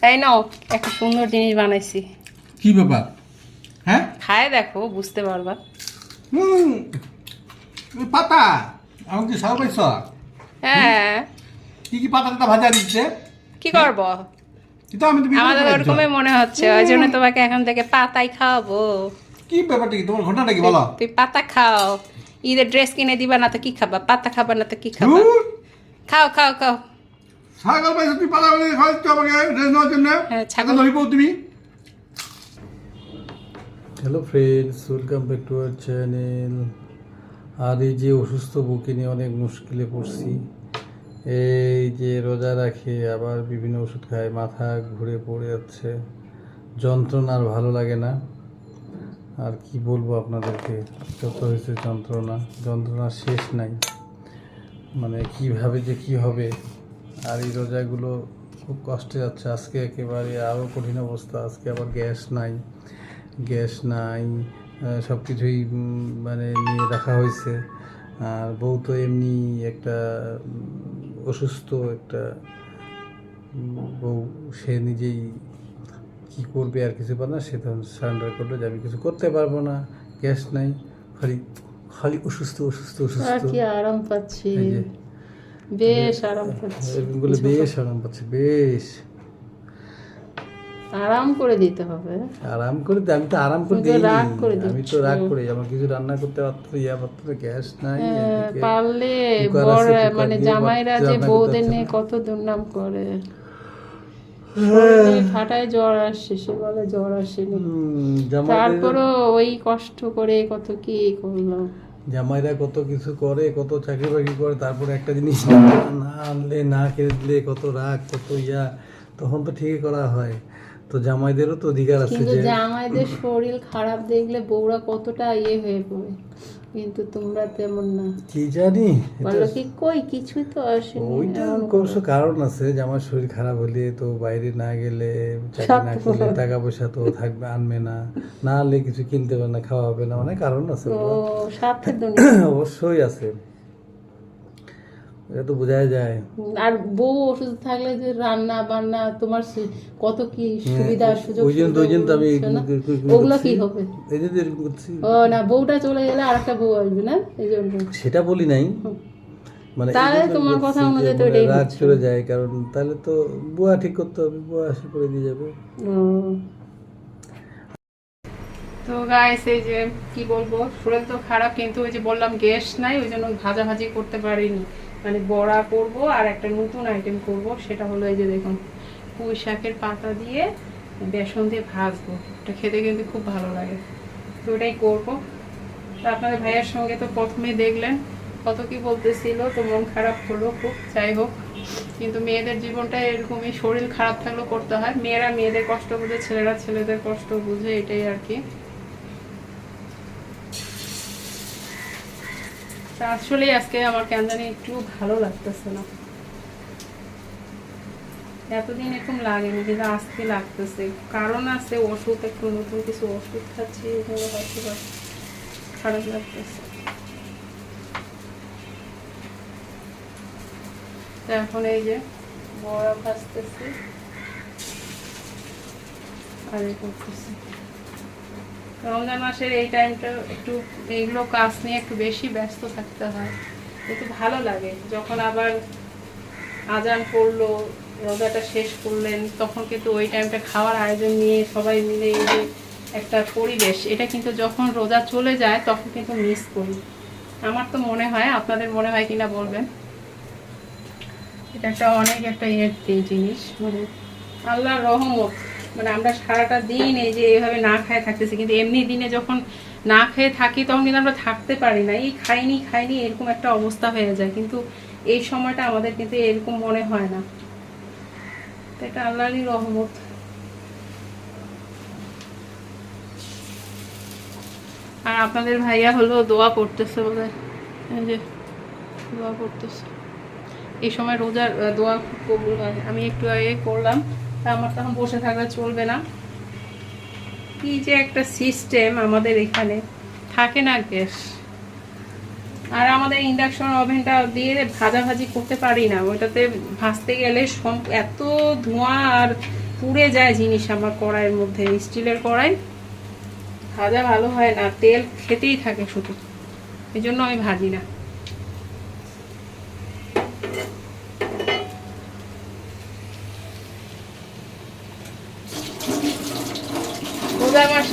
তাই নাও একটা সুন্দর জিনিস বানাইছি। কি ব্যাপার? হ্যাঁ? খায় দেখো বুঝতে পারবা। হুম পাতা আমাকে কি সারা পাইছ? হ্যাঁ। কি কি পাতাটা ভাজা দিচ্ছে? কি করব? কিন্তু আমি তো আমাদের। ওরকমই মনে হচ্ছে ওই জন্য তোমাকে এখন থেকে পাতাই খাওয়াবো। কি ব্যাপারটা কি? তোমার ঘটনাটা কি বলো? তুই পাতা খাও। ঈদের ড্রেস কিনে দিবা না তো কি খাবা? পাতা খাবা না তো কি খাবা? খাও খাও খাও। ছাগল পাইছো তুই খাওয়াচ্ছ আমাকে? ড্রেস নেওয়ার জন্য? হ্যাঁ, ছাগল। ধরিব তুমি? Hello friends welcome back to our channel আর এই যে অসুস্থ বুকে নিয়ে অনেক মুশকিলে পড়ছি। এই যে রোজা রাখে আবার বিভিন্ন ওষুধ খায় মাথা ঘুরে পড়ে যাচ্ছে। যন্ত্রণা আর ভালো লাগে না। আর কি বলব আপনাদেরকে? যত হয়েছে যন্ত্রণা যন্ত্রণা শেষ নাই। মানে কীভাবে যে কি হবে? আর এই রোজাগুলো খুব কষ্টে যাচ্ছে। আজকে একেবারে আরও কঠিন অবস্থা। আজকে আবার গ্যাস নাই। গ্যাস নাই সব কিছুই মানে নিয়ে রাখা হয়েছে। আর বউ তো এমনি একটা অসুস্থ একটা বউ। সে নিজেই কি করবে আর কিছু পারে না। সে তখন সারেন্ডার করল যে আমি কিছু করতে পারব না। গ্যাস নাই। খালি খালি অসুস্থ অসুস্থ অসুস্থ। আরাম পাচ্ছি। বেশ আরাম পাচ্ছি বেশ আরাম পাচ্ছে বেশ। আরাম করে দিতে হবে। আরাম করে আমি তো আরাম করে দিই রাগ করে আমি তো রাগ করে আমার কিছু রান্না করতে পারতো ইয়া পারতো গ্যাস নাই হ্যাঁ, পারলে বড় মানে জামাইরা যে বউদের নিয়ে কত দুর্নাম করে। হ্যাঁ। ঠাটায় জ্বর আসছে সে বলে জ্বর আসেনি। তারপরও ওই কষ্ট করে কত কি করল। জামাইরা কত কিছু করে কত চাকরি বাকরি করে তারপরে একটা জিনিস না আনলে না কিনে দিলে কত রাগ কত ইয়া তখন তো ঠিকই করা হয়। তো জামাইদেরও তো অধিকার আছে কিন্তু জামাইদের শরীর খারাপ দেখলে বউরা কতটা ইয়ে হয়ে পড়ে। কিন্তু তোমরা তেমন না। কি জানি বলো কি কই? কিছু তো আসেনি ওইটা অবশ্য কারণ আছে যে আমার শরীর খারাপ হলে তো বাইরে না গেলে চাকরি না করলে টাকা পয়সা তো থাকবে আনবে না। না হলে কিছু কিনতে পারবে না খাওয়া হবে না অনেক কারণ আছে অবশ্যই আছে। এটা তো বোঝাই যায়। আর বউ ওষুধ থাকলে যে রান্না বান্না তোমার কত কি সুবিধা সুযোগ ওই জন্য ওই জন্য আমি ওগুলো কি হবে? এই যে এরকম করছি। ও না বউটা চলে গেলে আর একটা বউ আসবে না? এই জন্য। সেটা বলি নাই। মানে তাহলে তোমার কথা অনুযায়ী তো মানে এটাই হচ্ছে। চলে যায় কারণ তাহলে তো বুয়া ঠিক করতে হবে বুয়া আশা করে দিয়ে যাবে। তো গাইস এই যে কি বলব শরীর তো খারাপ কিন্তু ওই যে বললাম গ্যাস নাই ওই জন্য ভাজাভাজি করতে পারিনি। মানে বড়া করব আর একটা নতুন আইটেম করব, সেটা হলো এই যে দেখুন, পুঁই শাকের পাতা দিয়ে বেসন দিয়ে ভাজবো। এটা খেতে কিন্তু খুব ভালো লাগে। তো ওটাই করব। তো আপনাদের ভাইয়ের সঙ্গে তো প্রথমে দেখলেন, কত কি বলতেছিল, তো মন খারাপ হলো খুব, যাই হোক। কিন্তু মেয়েদের জীবনটা এরকমই, শরীর খারাপ থাকলেও করতে হয়। মেয়েরা মেয়েদের কষ্ট বুঝে, ছেলেরা ছেলেদের কষ্ট বুঝে, এটাই আর কি। তা আসলে আজকে আমার কেন জানি একটু ভালো লাগতেছে না। এতদিন এরকম লাগেনি কিন্তু আজকে লাগতেছে। কারণ আছে ওষুধ, একটু নতুন কিছু ওষুধ খাচ্ছি জন্য হয়তো খারাপ লাগতেছে। এখন এই যে বড়া ভাজতেছি। আর করতেছি। রমজান মাসের এই টাইমটা একটু, এইগুলো কাজ নিয়ে একটু বেশি ব্যস্ত থাকতে হয়। একটু ভালো লাগে। যখন আবার আজান পড়ল, রোজাটা শেষ করলেন, তখন কিন্তু ওই টাইমটা খাওয়ার আয়োজন নিয়ে সবাই মিলে এই একটা পরিবেশ, এটা কিন্তু যখন রোজা চলে যায়, তখন কিন্তু মিস করি। আমার তো মনে হয়, আপনাদের মনে হয় কিনা বলবেন? এটা একটা অনেক একটা ইয়ের জিনিস। মানে আল্লাহর রহমত। মানে আমরা সারাটা দিন এই যে এইভাবে না খায় থাকতেছি, কিন্তু এমনি দিনে যখন না খেয়ে থাকি তখন কিন্তু আমরা থাকতে পারি না। এই খাইনি খাইনি এরকম একটা অবস্থা হয়ে যায়, কিন্তু এই সময়টা আমাদের কিন্তু এরকম মনে হয় না। এটা আল্লাহরই রহমত। আর আপনাদের ভাইয়া হলো দোয়া করতেছে বোধহয়। যে দোয়া করতেছে এই সময় রোজার দোয়া খুব কবুল হয়। আমি একটু আগে করলাম। আমার তখন বসে থাকলে চলবে না। কি যে একটা সিস্টেম আমাদের এখানে। থাকে না গ্যাস। আর আমাদের ইন্ডাকশন ওভেনটা দিয়ে ভাজাভাজি করতে পারি না। ওইটাতে ভাজতে গেলে এত ধোঁয়া আর পুড়ে যায় জিনিস আমার কড়াইয়ের মধ্যে, স্টিলের কড়াই। ভাজা ভালো হয় না, তেল খেতেই থাকে শুধু। এই জন্য আমি ভাজি না।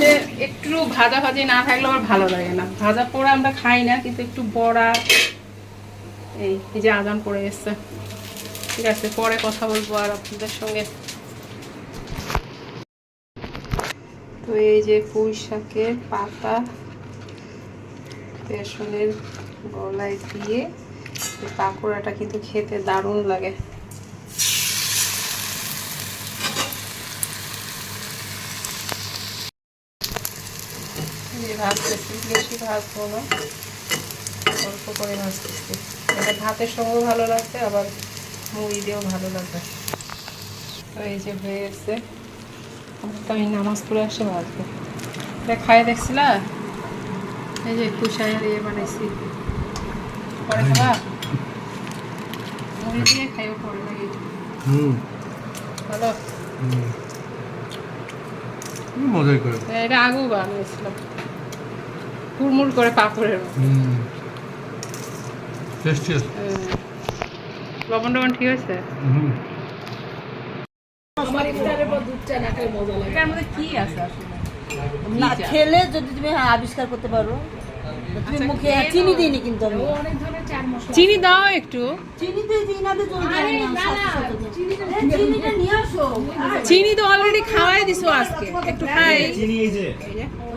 মাসে একটু ভাজা ভাজি না থাকলে আমার ভালো লাগে না। ভাজা পোড়া আমরা খাই না, কিন্তু একটু বড়া, এই যে আজান পড়ে এসছে ঠিক আছে, পরে কথা বলব আর আপনাদের সঙ্গে। তো এই যে পুঁই শাকের পাতা, বেসনের গলায় দিয়ে পাকোড়াটা কিন্তু খেতে দারুণ লাগে। ভাজতেছি বেশি ভাজবো না অল্প করে ভাজতেছি। এটা ভাতের সঙ্গেও ভালো লাগবে আবার মুড়ি দিয়েও ভালো লাগবে। তো এই যে হয়ে গেছে তো আমি নামাজ পড়ে আসে ভাজবো। এটা খাই দেখছিলা? এই যে কুশাইয়ের ইয়ে বানাইছি। পরে খাবা? মুড়ি দিয়ে খাইও পরে হুম। ভালো? মজাই করে। এটা আগেও বানিয়েছিলাম কুড়মুড় করে পাপড়ের লবণ টবণ ঠিক আছে হুম। এটার মধ্যে কি আছে আসলে? না খেলে যদি তুমি হ্যাঁ, আবিষ্কার করতে পারো। তুমি আচ্ছা, মুখে চিনি তো- দিইনি কিন্তু আমি। চিনি দাও একটু। তুমি চিনিটা নিয়ে আসো। চিনি তো অলরেডি খাওয়াই দিছো আজকে। একটু খাই ওই যে ওইখানে দিবি। এই যে। এইখানে এইখানে।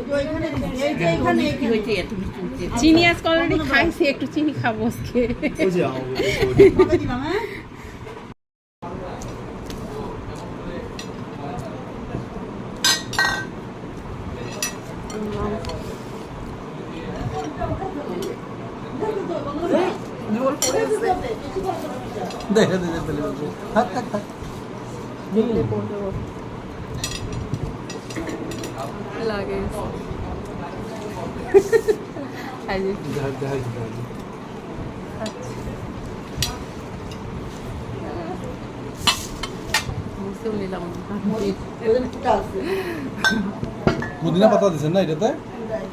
চিনি আজকাল অলরেডি খাইছি একটু চিনি খাব আজকে কবে দিলাম, হ্যাঁ? দেখা দিতে পেলে থাক থাক থাক লাগে এই যে, দেখা দেখা দিতে আচ্ছা। বুঝতেও নিলাম না। ওদের ফুটা আছে। পুদিনা পাতা দিছেন না এটাতে? হ্যাঁ।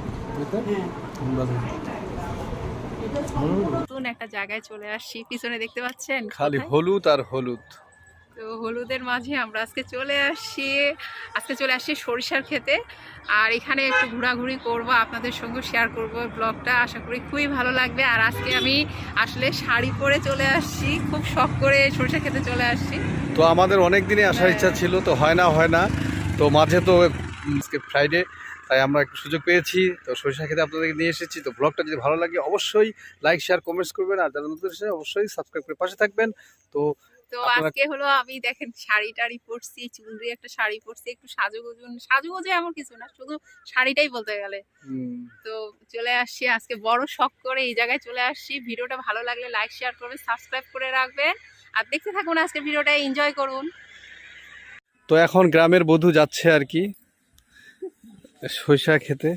নতুন একটা জায়গায় চলে আসছি পিছনে দেখতে পাচ্ছেন খালি হলুদ আর হলুদ। তো হলুদের মাঝে আমরা আজকে চলে আসছি আজকে চলে আসছি সরিষার খেতে আর এখানে একটু ঘোরাঘুরি করব আপনাদের সঙ্গে শেয়ার করব ব্লগটা আশা করি খুবই ভালো লাগবে। আর আজকে আমি আসলে শাড়ি পরে চলে আসছি খুব শখ করে সরিষা খেতে চলে আসছি। তো আমাদের অনেক দিনই আসার ইচ্ছা ছিল তো হয় না হয় না। তো মাঝে তো আজকে ফ্রাইডে তাই আমরা একটু সুযোগ পেয়েছি। তো সরিষা খেতে আপনাদেরকে নিয়ে এসেছি। তো ব্লগটা যদি ভালো লাগে অবশ্যই লাইক শেয়ার কমেন্টস করবেন। আর যারা নতুন অবশ্যই সাবস্ক্রাইব করে পাশে থাকবেন। তো তো আজকে হলো আমি দেখেন শাড়ি টাড়ি পরছি চুনরি একটা শাড়ি পরছি একটু সাজুগুজু সাজুগুজু এমন কিছু না শুধু শাড়িটাই বলতে গেলে। তো চলে আসছি আজকে বড় শখ করে এই জায়গায় চলে আসছি। ভিডিওটা ভালো লাগলে লাইক শেয়ার করবেন সাবস্ক্রাইব করে রাখবেন। আর দেখতে থাকুন আজকে ভিডিওটা এনজয় করুন। তো এখন গ্রামের বধূ যাচ্ছে আর কি সরিষা খেতে।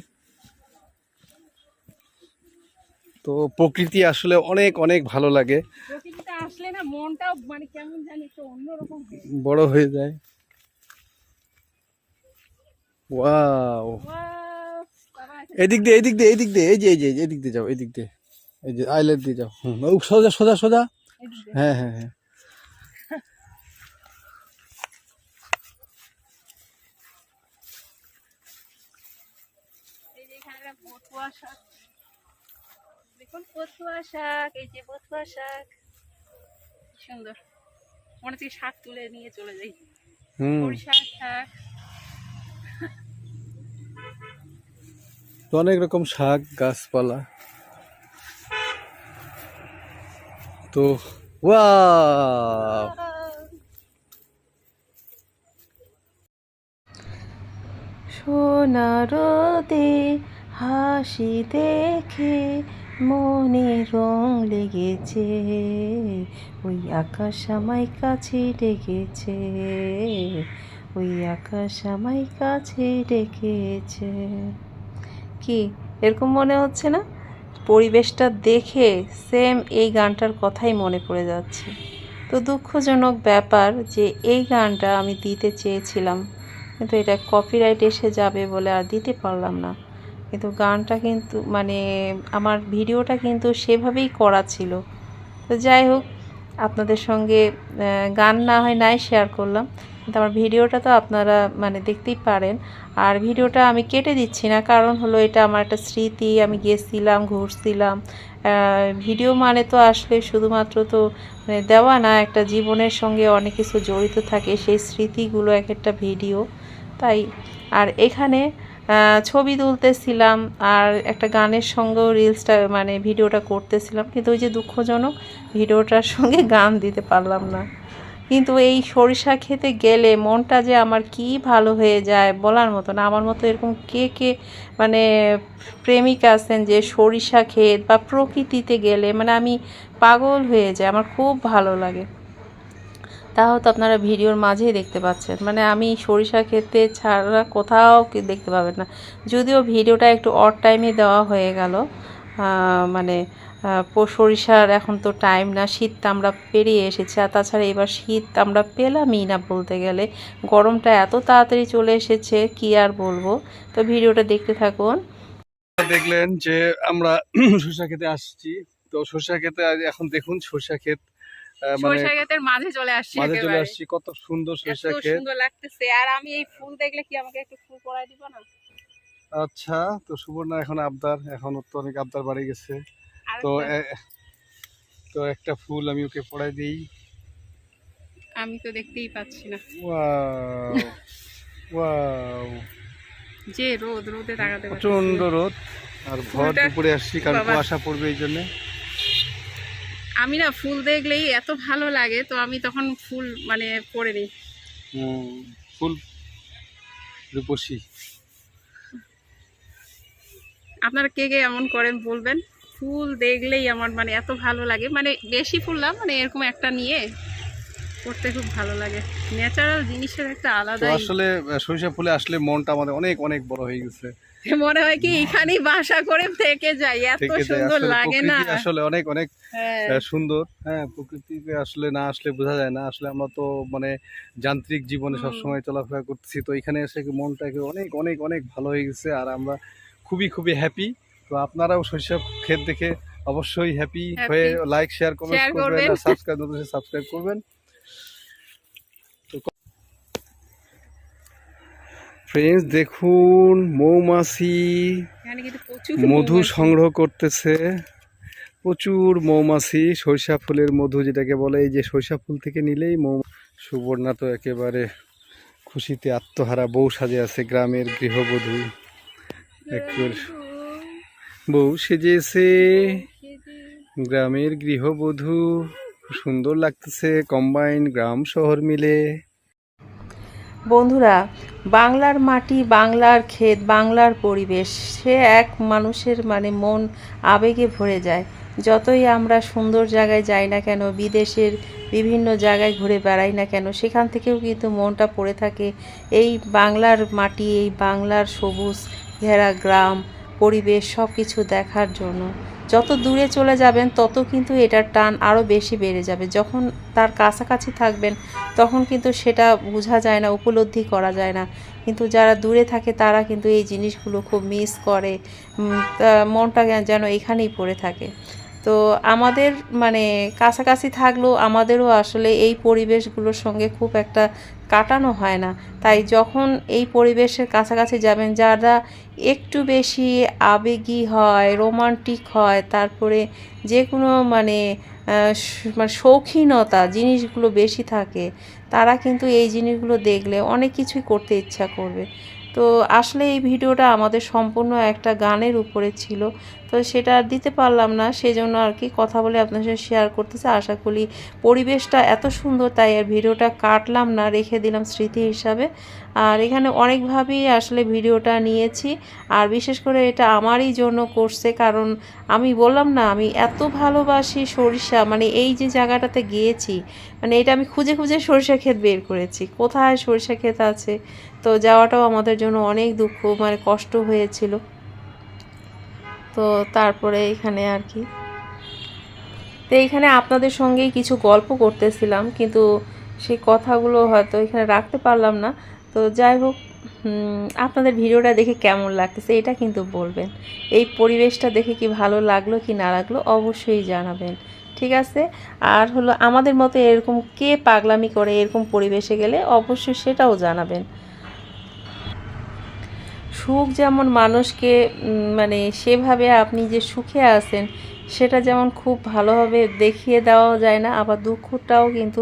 তো প্রকৃতি আসলে অনেক অনেক ভালো লাগে। আসলে না মনটাও মানে কেমন জানি একটু অন্যরকম যায়। বড় হয়ে যায়। ওয়াও। এদিক দিয়ে এদিক দিয়ে এদিক দিয়ে এই যে এই যে এদিক দিয়ে যাও এদিক দিয়ে। এই যে আইলেট দিয়ে যাও। হুম সোজা সোজা সোজা। হ্যাঁ হ্যাঁ হ্যাঁ। যে এখানে একটা শাক এই যে শাক। সুন্দর। মনে হচ্ছে কি শাক তুলে নিয়ে চলে যাই। শাক। তো অনেক রকম শাক গাছপালা। তো সোনারোদে হাসি দেখে মনে রং লেগেছে, ওই আকাশ আমায় কাছে ডেকেছে, ওই আকাশ আমায় কাছে ডেকেছে। কি? এরকম মনে হচ্ছে না? পরিবেশটা দেখে সেম এই গানটার কথাই মনে পড়ে যাচ্ছে। তো দুঃখজনক ব্যাপার যে এই গানটা আমি দিতে চেয়েছিলাম, কিন্তু এটা কপিরাইট এসে যাবে বলে আর দিতে পারলাম না। কিন্তু গানটা কিন্তু মানে আমার ভিডিওটা কিন্তু সেভাবেই করা ছিল। তো যাই হোক, আপনাদের সঙ্গে গান না হয় নাই শেয়ার করলাম। কিন্তু আমার ভিডিওটা তো আপনারা মানে দেখতেই পারেন। আর ভিডিওটা আমি কেটে দিচ্ছি না, কারণ হলো এটা আমার একটা স্মৃতি, আমি গেছিলাম, ঘুরছিলাম। ভিডিও মানে তো আসলে শুধুমাত্র তো মানে দেওয়া না, একটা জীবনের সঙ্গে অনেক কিছু জড়িত থাকে, সেই স্মৃতিগুলো এক একটা ভিডিও। তাই, আর এখানে ছবি তুলতেছিলাম আর একটা গানের সঙ্গেও রিলসটা মানে ভিডিওটা করতেছিলাম। কিন্তু ওই যে দুঃখজনক, ভিডিওটার সঙ্গে গান দিতে পারলাম না। কিন্তু এই সরিষা খেতে গেলে মনটা যে আমার কি ভালো হয়ে যায় বলার মতো না। আমার মতো এরকম কে কে মানে প্রেমিক আছেন যে সরিষা ক্ষেত বা প্রকৃতিতে গেলে মানে আমি পাগল হয়ে যাই। আমার খুব ভালো লাগে। তো আপনারা ভিডিওর মাঝেই দেখতে পাচ্ছেন। মানে আমি সরিষা খেতে ছাড়া কোথাও দেখতে পাবেন না। যদিও ভিডিওটা একটু অড টাইমে দেওয়া হয়ে গেল। মানে সরিষার এখন তো টাইম না, শীত আমরা পেরিয়ে এসেছি। আর তাছাড়া এবার শীত আমরা পেলামই না বলতে গেলে। গরমটা এত তাড়াতাড়ি চলে এসেছে, কি আর বলব? তো ভিডিওটা দেখতে থাকুন। দেখলেন যে আমরা সরষা খেতে আসছি। তো সরষা খেতে এখন দেখুন, সরিষা ক্ষেত মানে মাঝে চলে আসছি মাঝে চলে আসছি কত সুন্দর এত ক্ষেত সুন্দর লাগতেছে। আর আমি এই ফুল দেখলে কি আমাকে একটু ফুল পরাই দিবা না? আচ্ছা তো সুবর্ণা এখন আবদার এখন তো অনেক আবদার বাড়ি গেছে। তো তো একটা ফুল আমি ওকে পড়াই দিই। আমি তো দেখতেই পাচ্ছি না। Wow wow. যে রোদ রোদে তাকাতে প্রচণ্ড রোদ আর ভর দুপুরে আসছি কারণ। কুয়াশা পড়বে এই জন্য। আমি না ফুল দেখলেই এত ভালো লাগে তো আমি তখন ফুল মানে পরে নিই। ফুল রূপসী। আপনারা কে কে এমন করেন বলবেন? ফুল দেখলেই আমার মানে এত ভালো লাগে মানে বেশি ফুল না মানে এরকম একটা নিয়ে করতে খুব ভালো লাগে। ন্যাচারাল জিনিসের একটা আলাদা আসলে সরিষা ফুলে আসলে মনটা আমাদের অনেক অনেক বড় হয়ে গেছে। মনে হয় কি এখানেই বাসা করে থেকে যাই এত সুন্দর লাগে না। আসলে অনেক অনেক হ্যাঁ। সুন্দর। হ্যাঁ প্রকৃতিকে আসলে না আসলে বোঝা যায় না। আসলে আমরা তো মানে যান্ত্রিক জীবনে। সবসময় চলাফেরা করতেছি। তো এখানে এসে মনটাকে অনেক অনেক অনেক ভালো হয়ে গেছে আর আমরা খুবই খুবই হ্যাপি তো আপনারাও শৈশব ক্ষেত দেখে অবশ্যই হ্যাপি হয়ে লাইক শেয়ার কমেন্ট করবেন করবেন। সাবস্ক্রাইব নতুন সাবস্ক্রাইব করবেন। ফ্রেন্ডস দেখুন মৌমাছি মধু সংগ্রহ করতেছে। প্রচুর মৌমাছি সরিষা ফুলের মধু যেটাকে বলে এই যে সরিষা ফুল থেকে নিলেই মৌ সুবর্ণা তো একেবারে খুশিতে আত্মহারা বউ সাজে আছে গ্রামের গৃহবধূ। একেবারে বউ সেজেছে গ্রামের গৃহবধূ। সুন্দর লাগতেছে কম্বাইন গ্রাম শহর মিলে। বন্ধুরা, বাংলার মাটি, বাংলার ক্ষেত, বাংলার পরিবেশ, সে এক মানুষের মানে মন আবেগে ভরে যায়। যতই আমরা সুন্দর জায়গায় যাই না কেন, বিদেশের বিভিন্ন জায়গায় ঘুরে বেড়াই না কেন, সেখান থেকেও কিন্তু মনটা পড়ে থাকে এই বাংলার মাটি, এই বাংলার সবুজ, ঘেরা গ্রাম, পরিবেশ সব কিছু দেখার জন্য। যত দূরে চলে যাবেন, তত কিন্তু এটার টান আরও বেশি বেড়ে যাবে। যখন তার কাছাকাছি থাকবেন, তখন কিন্তু সেটা বোঝা যায় না, উপলব্ধি করা যায় না। কিন্তু যারা দূরে থাকে, তারা কিন্তু এই জিনিসগুলো খুব মিস করে। মনটা যেন এখানেই পড়ে থাকে। তো আমাদের মানে কাছাকাছি থাকলেও আমাদেরও আসলে এই পরিবেশগুলোর সঙ্গে খুব একটা কাটানো হয় না। তাই যখন এই পরিবেশের কাছাকাছি যাবেন, যারা একটু বেশি আবেগী হয়, রোমান্টিক হয়, তারপরে যে কোনো মানে মানে শৌখিনতা জিনিসগুলো বেশি থাকে, তারা কিন্তু এই জিনিসগুলো দেখলে অনেক কিছুই করতে ইচ্ছা করবে। তো আসলে এই ভিডিওটা আমাদের সম্পূর্ণ একটা গানের উপরে ছিল। তো সেটা আর দিতে পারলাম না সেই জন্য আর কি কথা বলে আপনার সাথে শেয়ার করতেছে। আশা করি পরিবেশটা এত সুন্দর, তাই আর ভিডিওটা কাটলাম না, রেখে দিলাম স্মৃতি হিসাবে। আর এখানে অনেকভাবেই আসলে ভিডিওটা নিয়েছি। আর বিশেষ করে এটা আমারই জন্য করছে, কারণ আমি বললাম না, আমি এত ভালোবাসি সরিষা মানে এই যে জায়গাটাতে গিয়েছি মানে এটা আমি খুঁজে খুঁজে সরিষা ক্ষেত বের করেছি। কোথায় সরিষা ক্ষেত আছে? তো যাওয়াটাও আমাদের জন্য অনেক দুঃখ মানে কষ্ট হয়েছিল। তো তারপরে এখানে আর কি। তো এইখানে আপনাদের সঙ্গেই কিছু গল্প করতেছিলাম, কিন্তু সেই কথাগুলো হয়তো এখানে রাখতে পারলাম না। তো যাই হোক আপনাদের ভিডিওটা দেখে কেমন লাগতেছে এটা কিন্তু বলবেন। এই পরিবেশটা দেখে কি ভালো লাগল কি না লাগল অবশ্যই জানাবেন। ঠিক আছে? আর হলো আমাদের মতো এরকম কে পাগলামি করে এরকম পরিবেশে গেলে অবশ্যই সেটাও জানাবেন। সুখ যেমন মানুষকে মানে সেভাবে আপনি যে সুখে আছেন, সেটা যেমন খুব ভালোভাবে দেখিয়ে দেওয়া যায় না, আবার দুঃখটাও কিন্তু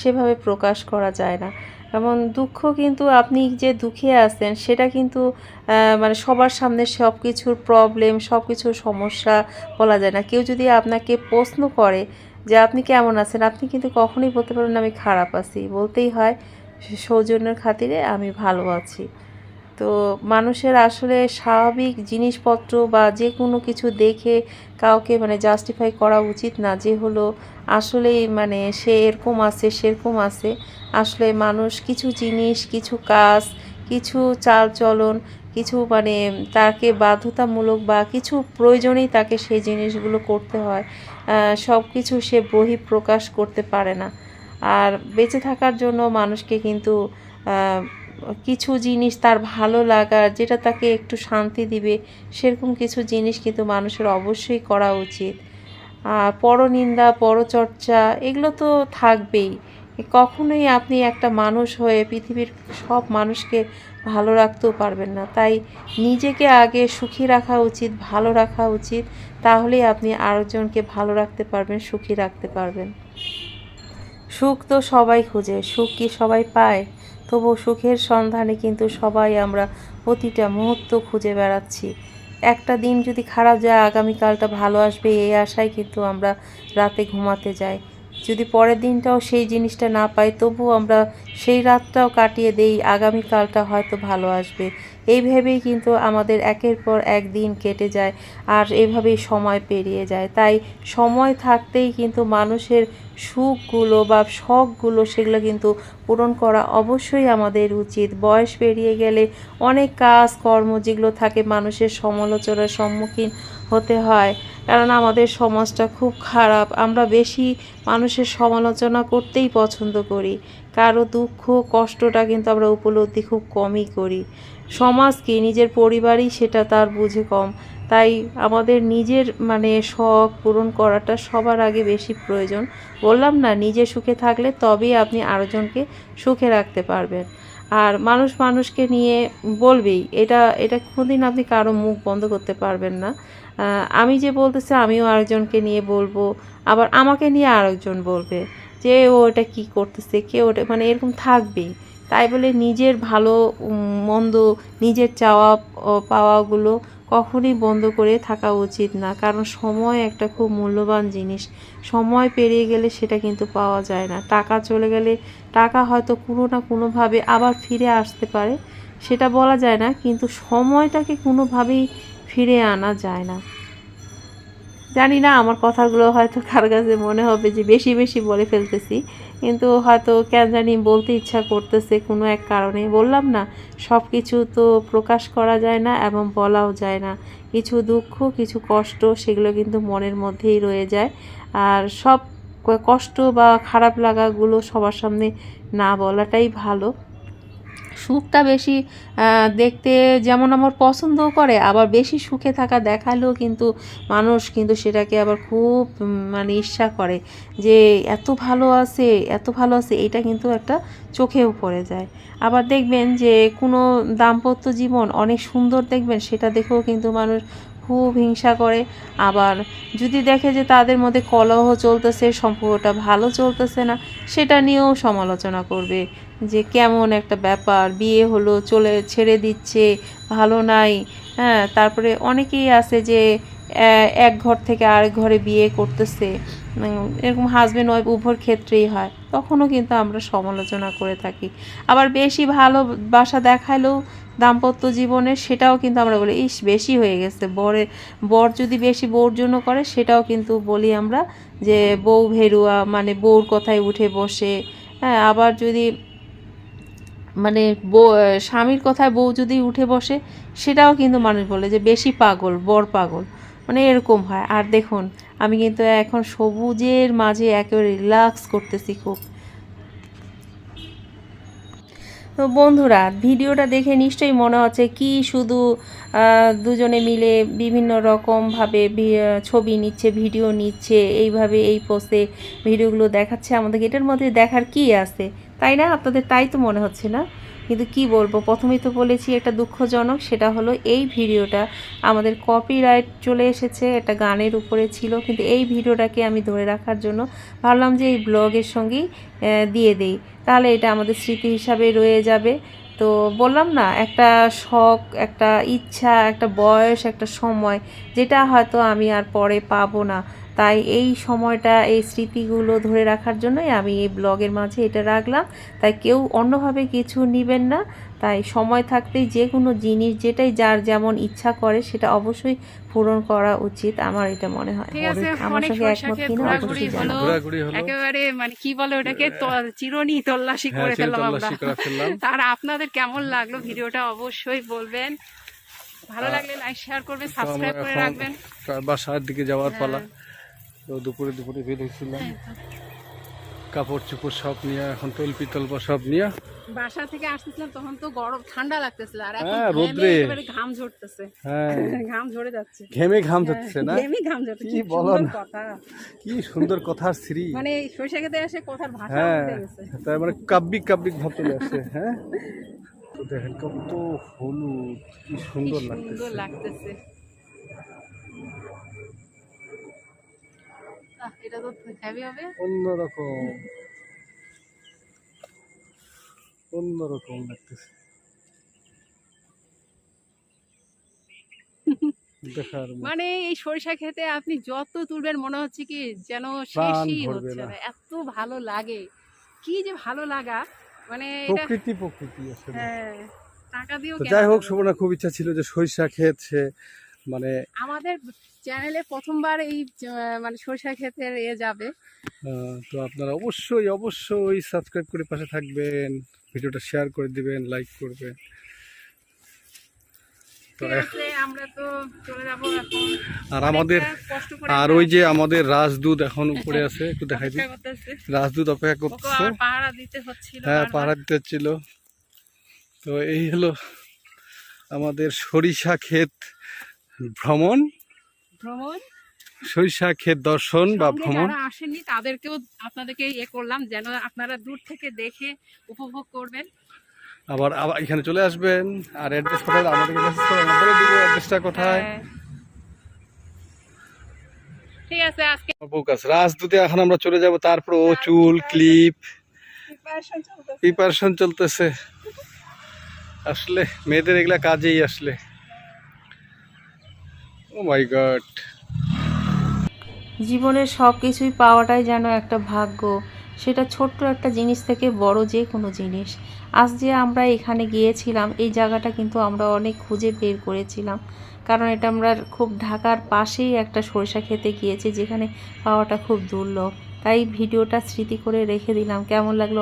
সেভাবে প্রকাশ করা যায় না। এমন দুঃখ কিন্তু আপনি যে দুঃখে আছেন, সেটা কিন্তু মানে সবার সামনে সব কিছুর প্রবলেম সব কিছুর সমস্যা বলা যায় না। কেউ যদি আপনাকে প্রশ্ন করে যে আপনি কেমন আছেন, আপনি কিন্তু কখনোই বলতে পারেন না, আমি খারাপ আছি। বলতেই হয়, সৌজন্যের খাতিরে আমি ভালো আছি। তো মানুষের আসলে স্বাভাবিক জিনিসপত্র বা যে কোনো কিছু দেখে কাউকে মানে জাস্টিফাই করা উচিত না যে হলো আসলেই মানে সে এরকম আছে, সেরকম আছে। আসলে মানুষ কিছু জিনিস, কিছু কাজ, কিছু চাল চলন কিছু মানে তাকে বাধ্যতামূলক বা কিছু প্রয়োজনেই তাকে সেই জিনিসগুলো করতে হয় সব কিছু সে বহিঃপ্রকাশ করতে পারে না। আর বেঁচে থাকার জন্য মানুষকে কিন্তু কিছু জিনিস তার ভালো লাগার যেটা তাকে একটু শান্তি দিবে, সেরকম কিছু জিনিস কিন্তু মানুষের অবশ্যই করা উচিত। আর পরনিন্দা, পরচর্চা, এগুলো তো থাকবেই। কখনোই আপনি একটা মানুষ হয়ে পৃথিবীর সব মানুষকে ভালো রাখতেও পারবেন না। তাই নিজেকে আগে সুখী রাখা উচিত, ভালো রাখা উচিত, তাহলেই আপনি আরেকজনকে ভালো রাখতে পারবেন, সুখী রাখতে পারবেন। সুখ তো সবাই খুঁজে, সুখ কি সবাই পায়? তবু সুখের সন্ধানে কিন্তু সবাই আমরা প্রতিটা মুহূর্ত খুঁজে বেড়াচ্ছি। একটা দিন যদি খারাপ যায়, আগামীকালটা ভালো আসবে, এই আশায় কিন্তু আমরা রাতে ঘুমাতে যাই। যদি পরের দিনটাও সেই জিনিসটা না পাই, তবুও আমরা সেই রাতটাও কাটিয়ে দেই, আগামীকালটা হয়তো ভালো আসবে। এই ভেবেই কিন্তু আমাদের একের পর এক দিন কেটে যায় আর এভাবেই সময় পেরিয়ে যায়। তাই সময় থাকতেই কিন্তু মানুষের সুখগুলো বা শখগুলো সেগুলো কিন্তু পূরণ করা অবশ্যই আমাদের উচিত। বয়স পেরিয়ে গেলে অনেক কাজ কর্ম যেগুলো থাকে মানুষের সমালোচনার সম্মুখীন হতে হয়। কারণ আমাদের সমাজটা খুব খারাপ। আমরা বেশি মানুষের সমালোচনা করতেই পছন্দ করি। কারও দুঃখ, কষ্টটা কিন্তু আমরা উপলব্ধি খুব কমই করি। সমাজ কি নিজের পরিবারই সেটা তার বুঝে কম। তাই আমাদের নিজের মানে শখ পূরণ করাটা সবার আগে বেশি প্রয়োজন। বললাম না, নিজে সুখে থাকলে তবেই আপনি আরেকজনকে সুখে রাখতে পারবেন। আর মানুষ মানুষকে নিয়ে বলবেই, এটা এটা কোনোদিন আপনি কারও মুখ বন্ধ করতে পারবেন না। আমি যে বলতেছি, আমিও আরেকজনকে নিয়ে বলব। আবার আমাকে নিয়ে আরেকজন বলবে যে, ও এটা কী করতেছে, কে ওটা মানে এরকম থাকবেই। তাই বলে নিজের ভালো মন্দ, নিজের চাওয়া পাওয়াগুলো কখনই বন্ধ করে থাকা উচিত না। কারণ সময় একটা খুব মূল্যবান জিনিস। সময় পেরিয়ে গেলে সেটা কিন্তু পাওয়া যায় না। টাকা চলে গেলে টাকা হয়তো কোনো না কোনোভাবে আবার ফিরে আসতে পারে, সেটা বলা যায় না। কিন্তু সময়টাকে কোনোভাবেই ফিরে আনা যায় না। জানি না, আমার কথাগুলো হয়তো কার কাছে মনে হবে যে বেশি বেশি বলে ফেলতেছি, কিন্তু হয়তো কেন জানি বলতে ইচ্ছা করতেছে কোনো এক কারণে। বললাম না সব কিছু তো প্রকাশ করা যায় না এবং বলাও যায় না। কিছু দুঃখ, কিছু কষ্ট, সেগুলো কিন্তু মনের মধ্যেই রয়ে যায়। আর সব কষ্ট বা খারাপ লাগাগুলো সবার সামনে না বলাটাই ভালো। সুখটা বেশি দেখতে যেমন আমার পছন্দও করে, আবার বেশি সুখে থাকা দেখালেও কিন্তু মানুষ কিন্তু সেটাকে আবার খুব মানে ঈর্ষা করে যে এত ভালো আছে, এত ভালো আছে, এটা কিন্তু একটা চোখেও পড়ে যায়। আবার দেখবেন যে কোনো দাম্পত্য জীবন অনেক সুন্দর দেখবেন, সেটা দেখেও কিন্তু মানুষ খুব হিংসা করে। আবার যদি দেখে যে তাদের মধ্যে কলহ চলতেছে, সম্পর্কটা ভালো চলতেছে না, সেটা নিয়েও সমালোচনা করবে যে কেমন একটা ব্যাপার, বিয়ে হলো, চলে, ছেড়ে দিচ্ছে, ভালো নাই। হ্যাঁ তারপরে অনেকেই আছে যে এক ঘর থেকে আরেক ঘরে বিয়ে করতেছে। এরকম হাজব্যান্ড ওয়াইফ উভয় ক্ষেত্রেই হয়। তখনও কিন্তু আমরা সমালোচনা করে থাকি। আবার বেশি ভালোবাসা দেখালেও দাম্পত্য জীবনে, সেটাও কিন্তু আমরা বলি, ইস, বেশি হয়ে গেছে। বরে, বর যদি বেশি বউর জন্য করে, সেটাও কিন্তু বলি আমরা যে, বউ ভেরুয়া মানে বউর কথায় উঠে বসে। হ্যাঁ আবার যদি মানে বউ, স্বামীর কথায় বউ যদি উঠে বসে, সেটাও কিন্তু মানুষ বলে যে, বেশি পাগল, বর পাগল। মানে এরকম হয়। আর দেখুন, আমি কিন্তু এখন সবুজের মাঝে একেবারে রিল্যাক্স করতেছি খুব। তো বন্ধুরা, ভিডিওটা দেখে নিশ্চয়ই মনে হচ্ছে কি শুধু দুজনে মিলে বিভিন্ন রকমভাবে ছবি নিচ্ছে, ভিডিও নিচ্ছে, এইভাবে এই পোস্টে ভিডিওগুলো দেখাচ্ছে আমাদেরকে। এটার মধ্যে দেখার কি আছে? তাই না? আপনাদের তাই তো মনে হচ্ছে না? কিন্তু কি বলব? প্রথমেই তো বলেছি একটা দুঃখজনক, সেটা হলো এই ভিডিওটা আমাদের কপিরাইট চলে এসেছে একটা গানের উপরে ছিল, কিন্তু এই ভিডিওটাকে আমি ধরে রাখার জন্য ভাবলাম যে এই ব্লগের সঙ্গেই দিয়ে দেই। তাহলে এটা আমাদের স্মৃতি হিসাবে রয়ে যাবে। তো বললাম না, একটা শখ, একটা ইচ্ছা, একটা বয়স, একটা সময়, যেটা হয়তো আমি আর পরে পাবো না। তাই এই সময়টা এই স্মৃতিগুলো ধরে রাখার জন্যই আমি এই ব্লগের মাঝে এটা রাখলাম। তাই কেউ অন্যভাবে কিছু নেবেন না। তাই সময় থাকতেই যে কোনো জিনিস যেটাই যার যেমন ইচ্ছা করে সেটা অবশ্যই পূরণ করা উচিত আমার এটা মনে হয়। আমার সঙ্গে একমত কিনা? অবশ্যই একেবারে মানে কি বলে ওটাকে? চিরনি তল্লাশি হ্যাঁ, করে চিরুনি ফেললাম আমরা। তল্লাশি করে ফেললাম। আর আপনাদের কেমন লাগল ভিডিওটা অবশ্যই বলবেন। ভালো লাগলে লাইক শেয়ার করবেন সাবস্ক্রাইব করে রাখবেন। বাসার দিকে যাওয়ার পালা। হ্যাঁ। তো দুপুরে দুপুরে বের হয়েছিলাম। কাপড় চোপড় সব নিয়ে এখন তল্পি তল্পা সব নিয়ে। বাসা থেকে আসতেছিলাম তখন তো গরম ঠান্ডা লাগতেছিল আর এখন হ্যাঁ, ঘেমে রোদ্রে। ঘাম ঝরতেছে। হ্যাঁ। ঘাম ঝরে যাচ্ছে। ঘেমে ঘাম যাচ্ছে না? ঘেমে ঘাম ঝরছে কি বলো না। কথা। কি সুন্দর কথার শ্রী মানে সরিষা খেতে এসে কথার ভাষা হ্যাঁ উঠে গেছে। তার মানে কাব্যিক কাব্যিক ভাব চলে আসছে হ্যাঁ? তো দেখেন কত হলুদ কি কি সুন্দর সুন্দর লাগতেছে লাগতেছে আহ, এটা তো হেভি হবে। অন্যরকম। অন্যরকম লাগতেছে। মানে এই সরিষা খেতে আপনি যত তুলবেন মনে হচ্ছে কি যেন শেষই হচ্ছে না। এত ভালো লাগে। কি যে ভালো লাগা। মানে এটা প্রকৃতি প্রকৃতি আসলে। হ্যাঁ টাকা দিয়েও তো যাই হোক সুবর্ণা খুব ইচ্ছা ছিল যে সরিষা সে মানে আমাদের চ্যানেলে প্রথমবার এই মানে সরিষা ক্ষেতের এ যাবে। তো আপনারা অবশ্যই অবশ্যই সাবস্ক্রাইব করে পাশে থাকবেন ভিডিওটা শেয়ার করে দিবেন লাইক করবেন। আর আমাদের আর ওই যে আমাদের রাজদূত এখন উপরে আছে একটু দেখাই দিই। রাজদূত অপেক্ষা হচ্ছিল হ্যাঁ। পাহারা দিতে হচ্ছিল। তো এই হলো আমাদের সরিষা ক্ষেত। ভ্রমণ? ভ্রমণ? সরিষা ক্ষেত দর্শন বা ভ্রমণ? যারা আসেননি তাদেরকেও আপনাদেরকে ইয়ে করলাম যেন আপনারা দূর থেকে দেখে উপভোগ করবেন। আবার আবার এখানে চলে আসবেন আর অ্যাড্রেস কোথায়? আমাদেরকে মেসেজ করে বলে দিব অ্যাড্রেসটা কোথায়। হ্যাঁ। ঠিক আছে আজকে ফোকাস রাজদূতে এখন আমরা চলে যাব তারপর ও চুল ক্লিপ। প্রিপারেশন চলতেছে। আসলে মেয়েদের এগুলা কাজেই আসলে। গড জীবনের সব কিছুই পাওয়াটাই যেন একটা ভাগ্য। সেটা ছোট্ট একটা জিনিস থেকে বড় যে কোনো জিনিস। আজ যে আমরা এখানে গিয়েছিলাম, এই জায়গাটা কিন্তু আমরা অনেক খুঁজে বের করেছিলাম। কারণ এটা আমরা খুব ঢাকার পাশেই একটা সরিষা খেতে গিয়েছি, যেখানে পাওয়াটা খুব দুর্লভ। তাই ভিডিওটা স্মৃতি করে রেখে দিলাম। কেমন লাগল